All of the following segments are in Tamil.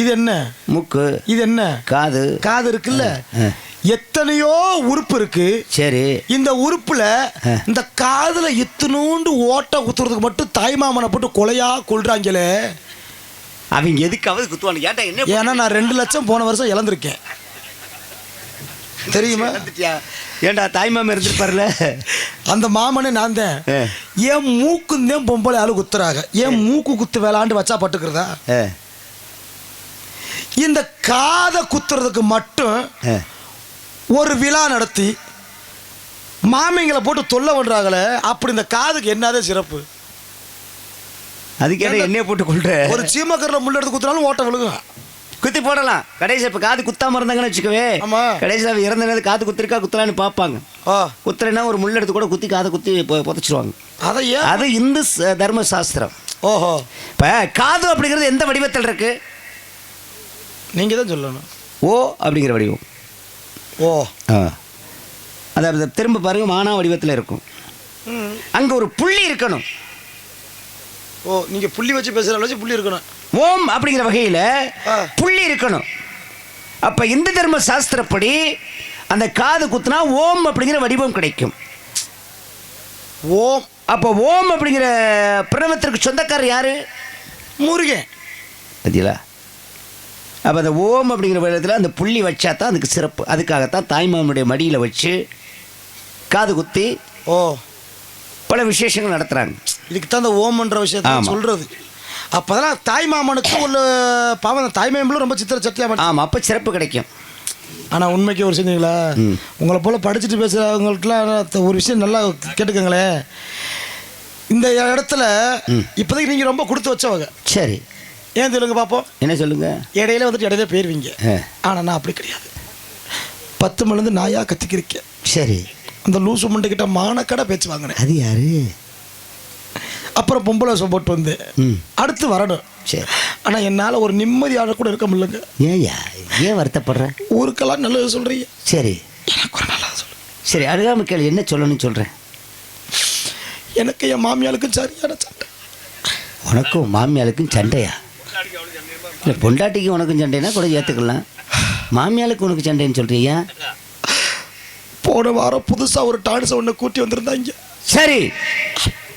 இது என்ன மூக்கு இது என்ன காது. காது இருக்குல்ல. எத்தனையோ உறுப்பு இருக்கு. சரி. இந்த உறுப்புல. இந்த காதுல இத்தினூண்டு ஓட்டை குத்துறதுக்கு மட்டும் தாய்மாமனை போட்டு கொலையா கொள்றாங்களே அவங்க எதுக்காவது குத்துவானு கேட்டா என்ன ஏன்னா நான் ரெண்டு லட்சம் போன வருஷம் இழந்திருக்கேன். தெரியுமா? ஏன்டா தாய்மாம இருந்திருப்பார்ல? அந்த மாமனே நான் தான். ஏன் மூக்குந்தேன் பொம்பளை ஆளு குத்துறாங்க. ஏன் மூக்கு குத்து வேளாண்டு வச்சா பட்டுக்கிறதா? இந்த காதை குத்துறதுக்கு மட்டும். ஒரு விழா நடத்தி மாமிங்களை போட்டு தொல்லை பண்றாங்களே அப்படி இந்த காதுக்கு என்னதான் சிறப்பு. அதுக்கு என்னைய போட்டு கொள்ற. ஒரு சீமக்கரில் முள்ள எடுத்து குத்துனாலும் ஓட்ட விழுகும். குத்தி போடலாம். கடைசி இப்ப காது குத்தாம இருந்தாங்கன்னு வச்சுக்கவே. கடைசியில் இறந்த நேரத்து காது குத்திருக்கா குத்துறான்னு பார்ப்பாங்க. குத்துறேன்னா ஒரு முள் எடுத்து கூட குத்தி காதை குத்தி புதைச்சிருவாங்க. அதை ஏன்? அது இந்து தர்ம சாஸ்திரம். ஓஹோ. இப்ப காது அப்படிங்கிறது எந்த வடிவத்தில் இருக்கு? நீங்க தான் சொல்லணும். ஓ அப்படிங்கிற வடிவம். ஓ. ஆ. அதாவது திரும்ப பாருங்க மானா வடிவத்தில் இருக்கும். அங்க ஒரு புள்ளி இருக்கணும். ஓ நீங்க புள்ளி வச்சு பேசுற வச்சு புள்ளி இருக்கணும். ஓம் அப்படிங்கிற வகையில். புள்ளி இருக்கணும். அப்ப இந்து தர்ம சாஸ்திரப்படி அந்த காது குத்துனா ஓம் அப்படிங்கிற வடிவம் கிடைக்கும். ஓம். அப்போ ஓம் அப்படிங்கிற பிரணவத்திற்கு சொந்தக்காரர் யாரு? முருகன். பார்த்தீங்களா அப்போ அந்த ஓம் அப்படிங்கிற வடிவத்தில் அந்த புள்ளி வச்சா தான் அதுக்கு சிறப்பு. அதுக்காகத்தான் தாய்மாமனுடைய மடியில் வச்சு காது குத்தி ஓ. பல விசேஷங்கள் நடத்துகிறாங்க இதுக்கு தான் அந்த ஓம்ன்ற விஷயத்த ஆமா. சொல்றது. அப்பதான் தாய் மாமனுக்கு உள்ள பாவம் அந்த தாய் மாமனும் ரொம்ப சித்திர சத்தியா பண்ண ஆமாம் அப்போ சிறப்பு கிடைக்கும். ஆனா உண்மைக்கு ஒரு செஞ்சீங்களா. உங்களை போல படிச்சுட்டு பேசுறவங்கள்ட்டலாம் ஒரு விஷயம் நல்லா கேட்டுக்கோங்களேன். இந்த இடத்துல இப்போதைக்கு நீங்க ரொம்ப கொடுத்து வச்சவங்க. சரி. ஏன் சொல்லுங்க பார்ப்போம் என்ன சொல்லுங்க? இடையில வந்துட்டு இடையில போயிருவீங்க. ஆ. ஆனா நான் அப்படி கிடையாது. பத்து மணிலேருந்து நாயா கத்திக்கிருக்கேன். சரி. அந்த லூசு முண்டைக்கிட்ட மானக்கடை பேச்சு வாங்கினேன். அது யாரு? அப்புறம் பொம்பளை போட்டு வந்து ம். அடுத்து வரணும். சரி. ஆனா என்னால ஒரு நிம்மதியான கூட இருக்க முடியலங்க. ஏன்யா ஏன் வருத்தப்படுற? ஊருக்கெல்லாம் நல்லது சொல்றீங்க. சரி. எனக்கு ஒரு நல்லது சொல்லுங்க சரி அழுகாம கேள்வி என்ன சொல்லணும்னு சொல்கிறேன் எனக்கு என் மாமியாளுக்கும் சரியான சண்டை. உனக்கும் மாமியாளுக்கும் சண்டையா? இல்லை பொண்டாட்டிக்கு உனக்கும் சண்டைனா கூட ஏற்றுக்கலாம் மாமியாளுக்கு உனக்கு சண்டைன்னு சொல்றியா போன வாரம் புதுசா ஒரு டான்ஸ் ஒன்று கூட்டி வந்திருந்தாங்க. சரி.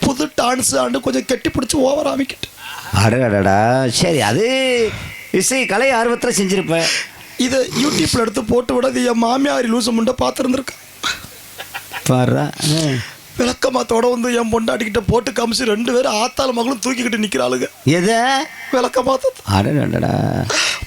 புது டான்ஸ் ஆண்டு கொஞ்சம் கெட்டி பிடிச்சி ஓவர் ஆமிக்கிட்டு அடடடா சரி அது இசை கலை ஆர்வத்தில் செஞ்சிருப்ப. இதை யூடியூப்ல எடுத்து போட்டு விட என் மாமியார் லூசு முண்டை பார்த்துருந்துருக்கேன் பாடுறா விளக்கமாத்தோட வந்து என் பொண்டாட்டிக்கிட்ட போட்டு காமிச்சு ரெண்டு பேரும் ஆத்தாள் மகளும் தூக்கிக்கிட்டு நிக்கிறாளுங்க. எதை? விளக்கமாத்த அடடடா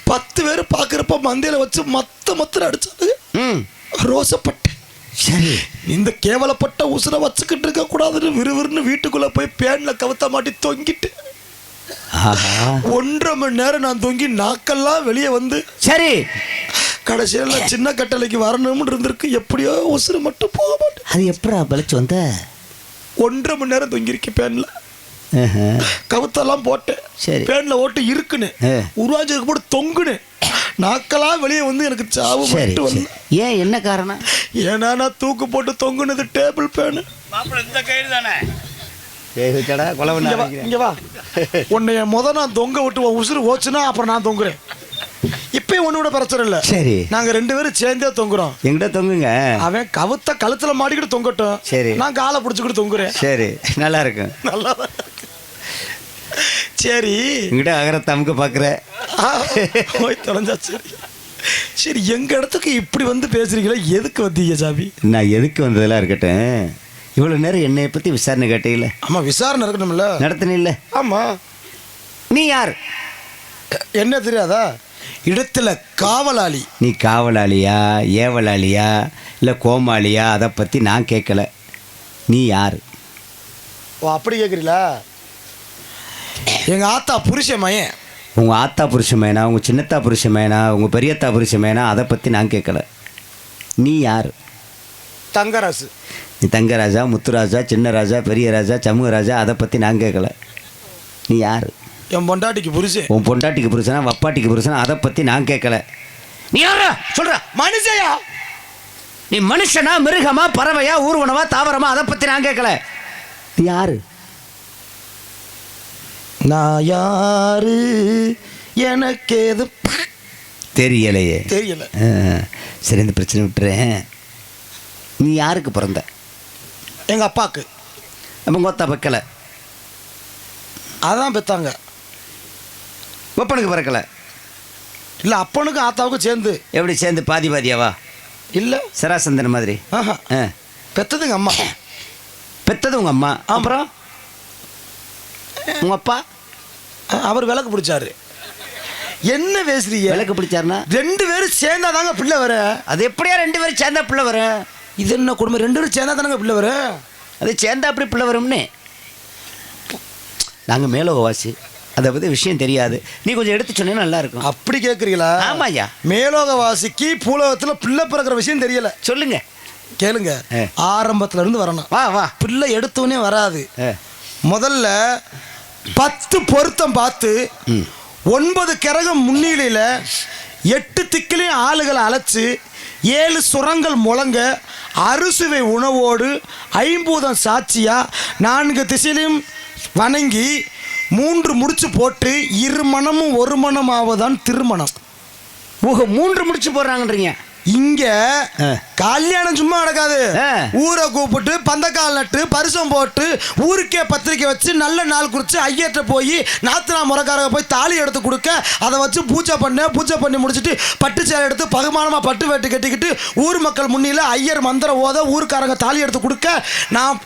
பத்து பேர் பார்க்குறப்ப மந்தையில வச்சு மத்த மத்த அடிச்சாளுங்க ம். ரோசப்பட்டேன் சரி. இந்த கேவலப்பட்ட உசுரை வச்சுக்கிட்டு இருக்க கூடாதுன்னு விறுவிறுன்னு வீட்டுக்குள்ள போய் பேன்ல கவுத்த மாட்டி தொங்கிட்டு. ஒன்றரை மணி நேரம் நான் தொங்கி நாக்கெல்லாம் வெளியே வந்து சரி. கடைசியில் சின்ன கட்டளைக்கு வரணும்னு இருந்திருக்கு. எப்படியோ உசுறு மட்டும் போக மாட்டேன். அது எப்படா பழிச்சு வந்த? ஒன்றரை மணி நேரம் தொங்கியிருக்கேன் பேன்ல. கவுத்தெல்லாம் போட்டேன். சரி. பேன்ல ஓட்டு இருக்குன்னு. உருவாஞ்சதுக்கு போட்டு தொங்குன்னு. நாக்கெல்லாம் வெளியே வந்து எனக்கு சாவு மட்டும் வந்து ஏன் என்ன காரணம்? ஏன்னா நான் தூக்கு போட்டு தொங்குனது டேபிள் பேனு. கொலை இங்க வா இங்க வா. உன்னை முத நான் தொங்க விட்டு உசுறு ஓச்சுனா அப்புறம் நான் தொங்குறேன். இப்பயும் ஒண்ணு கூட பிரச்சனை இல்ல. சரி. நாங்க ரெண்டு பேரும் சேர்ந்தே தொங்குறோம். எங்கிட்ட தொங்குங்க. அவன் கவுத்த கழுத்துல மாட்டிக்கிட்டு தொங்கட்டும். சரி. நான் காலை பிடிச்சிக்கிட்டு தொங்குறேன். சரி. நல்லா இருக்கும் நல்லா சரி. எங்கிட்ட அகரத்தை அமுக்க பார்க்குற ஆ, போய் தொலைஞ்சா சரி. சரி எங்க இடத்துக்கு இப்படி வந்து பேசுறீங்களா? எதுக்கு வந்தீங்க சாமி? நான் எதுக்கு வந்ததெல்லாம் இருக்கட்டும். இவ்வளோ நேரம் என்னைய பற்றி விசாரணை கேட்டீங்கள ஆமா விசாரணை இருக்கணும்ல. நடத்தினில்ல. ஆமா. நீ யார்? என்ன தெரியாதா? இடத்துல காவலாளி. நீ காவலாளியா ஏவலாளியா இல்லை கோமாளியா அதை பற்றி நான் கேட்கல நீ யார்? ஓ அப்படி கேக்குறீங்களா? எங்க ஆத்தா புருஷ மயன் உங்கள் ஆத்தா புருஷன் மேனா உங்கள் சின்னத்தா புருஷன் மேனா உங்கள் பெரியத்தா புருஷன் மேனா அதை பற்றி நான் கேட்கல நீ யார்? தங்கராசு. நீ தங்கராஜா முத்துராஜா சின்ன ராஜா பெரிய ராஜா சமூக ராஜா அதை பற்றி நான் கேட்கல நீ யார்? என் பொண்டாட்டிக்கு புருஷன் உன் பொண்டாட்டிக்கு புருஷனா வப்பாட்டிக்கு புருஷனா அதை பற்றி நான் கேட்கல. நீ யாரா சொல்ற. மனுஷயா? நீ மனுஷனா மிருகமா பறவையா ஊர்வனமா தாவரமா அதை பற்றி நான் கேட்கல. நீ யாரு? நான் யாரு? எனக்கு ஏது தெரியலையே. தெரியல. சரி இந்த பிரச்சனை விட்டுறேன். நீ யாருக்கு பிறந்த? எங்க அப்பாக்கு. அப்போ கொத்தா பக்கலை அதான் பெத்தாங்க. ஒப்பனுக்கு பிறக்கலை. இல்ல அப்பனுக்கும் ஆத்தாவுக்கும் சேர்ந்து. எப்படி சேர்ந்து பாதி பாதியாவா? இல்ல. சராசந்தன் மாதிரி. ஆஹா. ஆ. பெத்ததுங்க அம்மா. பெத்தது உங்கள் அம்மா. அப்புறம்? உங்கள் அப்பா? அவர் விளக்கு பிடிச்சாரு. என்ன பேசுறீங்க? விளக்கு பிடிச்சாருன்னா? ரெண்டு பேரும் சேர்ந்தாதாங்க பிள்ளை வர. அது எப்படியா ரெண்டு பேரும் சேர்ந்தா பிள்ளை வரும் இது என்ன குடும்பம்? ரெண்டு பேரும் சேர்ந்தா தானங்க பிள்ளை வர? அது சேர்ந்தா அப்படி பிள்ளை வரும்னு? நாங்கள் மேலோகவாசி. அதை பற்றி விஷயம் தெரியாது. நீ கொஞ்சம் எடுத்து சொன்னீங்கன்னா நல்லா இருக்கும் அப்படி கேக்குறீங்களா? ஆமாய்யா. மேலோகவாசிக்கு பூலோகத்துல பிள்ளை பிறக்கிற விஷயம் தெரியல. சொல்லுங்க. கேளுங்க. ஆரம்பத்துல இருந்து வரணும். வா வா. பிள்ளை எடுத்தோடனே வராது. முதல்ல பத்து பொருத்தம் பார்த்து. ஒன்பது கிரகம் முன்னிலையில எட்டு திக்கிலையும் ஆளுகளை அழைச்சு ஏழு சுரங்கள் முழங்க அறுசுவை உணவோடு ஐம்பூதம் சாட்சியா நான்கு திசையிலையும் வணங்கி மூன்று முடிச்சு போட்டு இரு மனமும் ஒரு மனம் ஆவதான் திருமணம் ஊக மூன்று முடிச்சு போடுறாங்கன்றீங்க இங்க. கல்யாணம் சும்மா நடக்காது. ஊரை கூப்பிட்டு பந்தக்கால் நட்டு பரிசம் போட்டு ஊருக்கே பத்திரிக்கை வச்சு நல்ல நாள் குறிச்சு ஐயர்கிட்ட போய் நாத்தனா முறக்காரங்க போய் தாலி எடுத்து கொடுக்க அதை வச்சு பூஜை பண்ண பூஜை பண்ணி முடிச்சுட்டு பட்டு சேலை எடுத்து பகுமானமா பட்டு வேட்டு கட்டிக்கிட்டு ஊர் மக்கள் முன்னில ஐயர் மந்திரம் ஓத ஊருக்காரங்க தாலி எடுத்து கொடுக்க நான்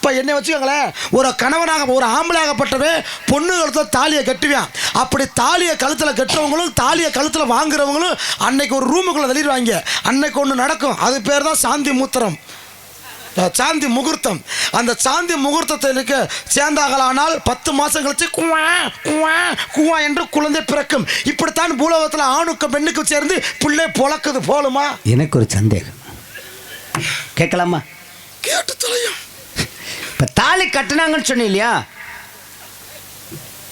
இப்போ என்னை வச்சுக்கோங்களேன் ஒரு கணவனாக ஒரு ஆம்பளையாகப்பட்டவன் பொண்ணு கழுத்தில் தாலியை கட்டுவேன். அப்படி தாலியை கழுத்தில் கட்டுறவங்களும் தாலியை கழுத்தில் வாங்குறவங்களும் அன்னைக்கு ஒரு ரூமுக்குள்ளே தள்ளிடுவாங்க. அன்னைக்கு ஒன்று நடக்கும். அது பேர் தான் சாந்தி மூத்திரம். சாந்தி முகூர்த்தம். அந்த சாந்தி முகூர்த்தத்திற்கு சேர்ந்தாகலானால் பத்து மாதம் கழிச்சு குவா குவா குவா என்று குழந்தை பிறக்கும். இப்படித்தான் பூலோகத்தில் ஆணுக்கும் பெண்ணுக்கும் சேர்ந்து பிள்ளை பொழக்குது போலுமா? எனக்கு ஒரு சந்தேகம். கேட்கலாமா? கேட்டு தொலையும். இப்போ தாலி கட்டுனாங்கன்னு சொன்னீ இல்லையா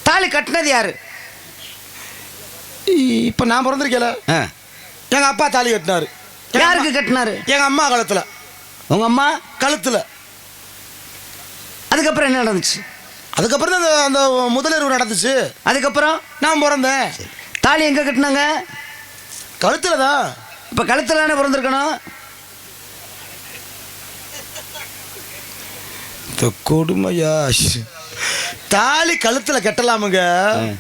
தாலி கட்டினது யாரு? இப்போ நான் பிறந்திருக்கேல. எங்கள் அப்பா தாலி கட்டினாரு. யாருக்கு கட்டினாரு? எங்கள் அம்மா கழுத்தில் உங்க அம்மா? கழுத்தில். அதுக்கப்புறம் என்ன நடந்துச்சு? அதுக்கப்புறம் தான் அந்த அந்த முதலிரவு நடந்துச்சு. அதுக்கப்புறம்? நான் பிறந்தேன். தாலி எங்க கட்டினாங்க? கழுத்தில் தான். இப்போ கழுத்தில் தானே பிறந்திருக்கணும்? இந்த கொடுமையா. தாலி கழுத்தில் கட்டலாமுங்க.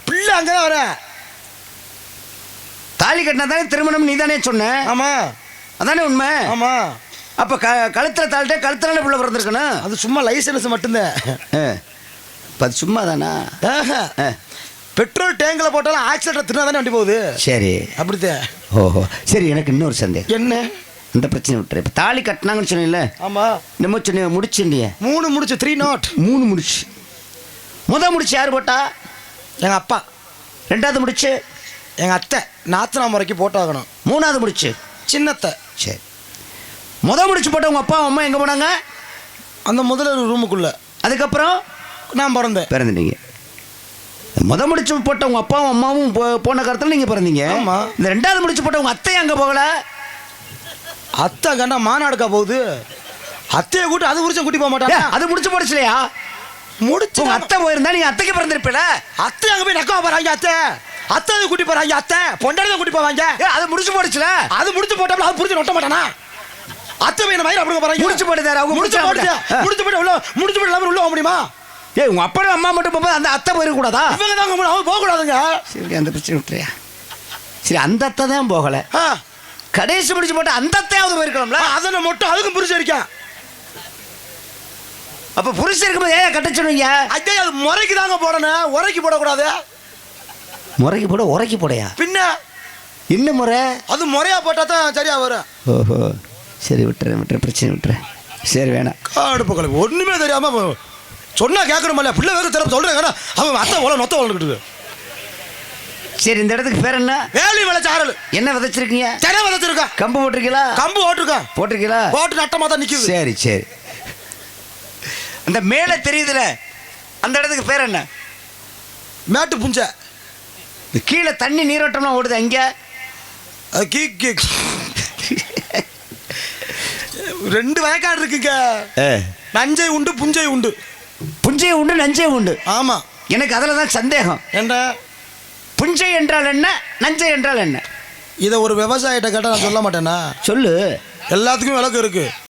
பிள்ளை அங்கே தான் வரேன் தாலி கட்டினா தானே திருமணம்? நீ தானே சொன்ன. ஆமாம் அதானே உண்மை? ஆமாம் அப்போ க கழுத்தில் தாளிட்டே கழுத்தில் பிள்ளை பிறந்திருக்கணும்? அது சும்மா லைசன்ஸ் மட்டும்தான். இப்போ அது சும்மா தானா. பெட்ரோல் டேங்கில் போட்டாலும் ஆக்சிடென்ட் தின்னா தானே வண்டி போகுது? சரி. அப்படித்தான். ஓஹோ. சரி எனக்கு இன்னொரு சந்தேகம். என்ன? இந்த பிரச்சனை விட்டுரு. இப்போ தாலி கட்டினாங்கன்னு சொன்னீங்கல்ல ஆமாம் என்னமோ சொன்னீங்க முடிச்சுண்டிய மூணு முடிச்சு த்ரீ நாட் மூணு முடிச்சு. முத முடிச்சு யார் போட்டா? எங்கள் அப்பா. ரெண்டாவது முடிச்சு? எங்கள் அத்தை. நாத்தனா முறைக்கு போட்டாகணும். மூணாவது முடிச்சு? சின்னத்தை. சரி. முத முடிச்சு போட்ட உங்க அப்பா அம்மா எங்கே போனாங்க? அந்த முதல் ரூமுக்குள்ள அதுக்கப்புறம்? நான் பிறந்தேன். பிறந்துட்டீங்க. முத முடிச்சு போட்ட உங்க அப்பாவும் அம்மாவும் போன காலத்தில் நீங்க பிறந்தீங்க. ஆமா. இந்த ரெண்டாவது முடிச்சு போட்ட உங்க அத்தை அங்க போகல. அத்தை கண்டா மாநாடுக்கா போகுது. அத்தையை கூட்டி அது குறிச்சும் கூட்டி போக மாட்டாங்க அது முடிச்சு போடுச்சுலையா? முடிச்சு உங்க அத்தை போயிருந்தா நீங்க அத்தைக்கு பிறந்திருப்பீல? அத்தை அங்க போய் நக்கா போறாங்க அத்தை. அத்தை அதை கூட்டி போறாங்க அத்தை. பொண்டாடி கூட்டி போவாங்க. ஏ, அது முடிச்சு போடுச்சுல? அது முடிச்சு போட்டாப்ல அது புரிஞ்சு நொட்ட மாட்டானா? அத்தை பையன் மாதிரி அப்படி போறாங்க. முடிச்சு போட்டுதாரு அவங்க முடிச்சு போட்டு முடிச்சு போட்டு உள்ள முடிச்சு போட்டு இல்லாம உள்ள போக முடியுமா? ஏ உங்க அப்பனும் அம்மா மட்டும் போகும்போது அந்த அத்தை போயிருக்க கூடாதா இவங்க தான் அவங்க போக கூடாதுங்க சரி அந்த பிரச்சனை விட்டுறியா சரி அந்த அத்தை தான் போகல. கடைசி முடிச்சு போட்டு அந்த அத்தையாவது போயிருக்கலாம்ல அதனை மட்டும் அதுக்கும் புரிச்சு இருக்கேன் அப்ப புருஷன் இருக்கும்போது ஏன் கட்ட சொன்னீங்க? ஐயா அது முறைக்கு தாங்க போடணும். உரைக்கு போடக்கூடாது. முறைக்கு போட உரைக்கு போடையா? பின்ன? என்ன முறை? அது முறையா போட்டா தான் சரியா வரும். ஓஹோ. சரி விட்டுறேன் விட்டுறேன் பிரச்சனை விட்டுறேன். சரி வேணாம். காடு பக்கம் ஒண்ணுமே தெரியாம அவன் சொன்னா கேட்கணுமில்ல பிள்ளை வேக திறப்பு சொல்றேன் அவன் அத்தை உல நொத்த வளர்ந்துக்கிட்டு சரி இந்த இடத்துக்கு பேர் என்ன? வேலி விளைச்ச ஆறல் என்ன விதைச்சிருக்கீங்க? தினை விதைச்சிருக்கா. கம்பு போட்டிருக்கீங்களா? கம்பு ஓட்டிருக்கா போட்டிருக்கீங்களா? போட்டு நட்டமா தான் நிக்குது. சரி சரி. அந்த மேலே தெரியுதுல அந்த இடத்துக்கு பேர் என்ன? மேட்டு புஞ்ச. கீழே தண்ணி நீரோட்டம்லாம் ஓடுது அங்கே ரெண்டு வயக்காடு இருக்குங்க. நஞ்சை உண்டு புஞ்சை உண்டு. புஞ்சை உண்டு நஞ்சை உண்டு. ஆமா. எனக்கு அதில் தான் சந்தேகம். என்ன? புஞ்சை என்றால் என்ன? நஞ்சை என்றால் என்ன? இதை ஒரு விவசாயிட்ட கேட்டால் நான் சொல்ல மாட்டேனா? சொல்லு. எல்லாத்துக்கும் விளக்கு இருக்கு.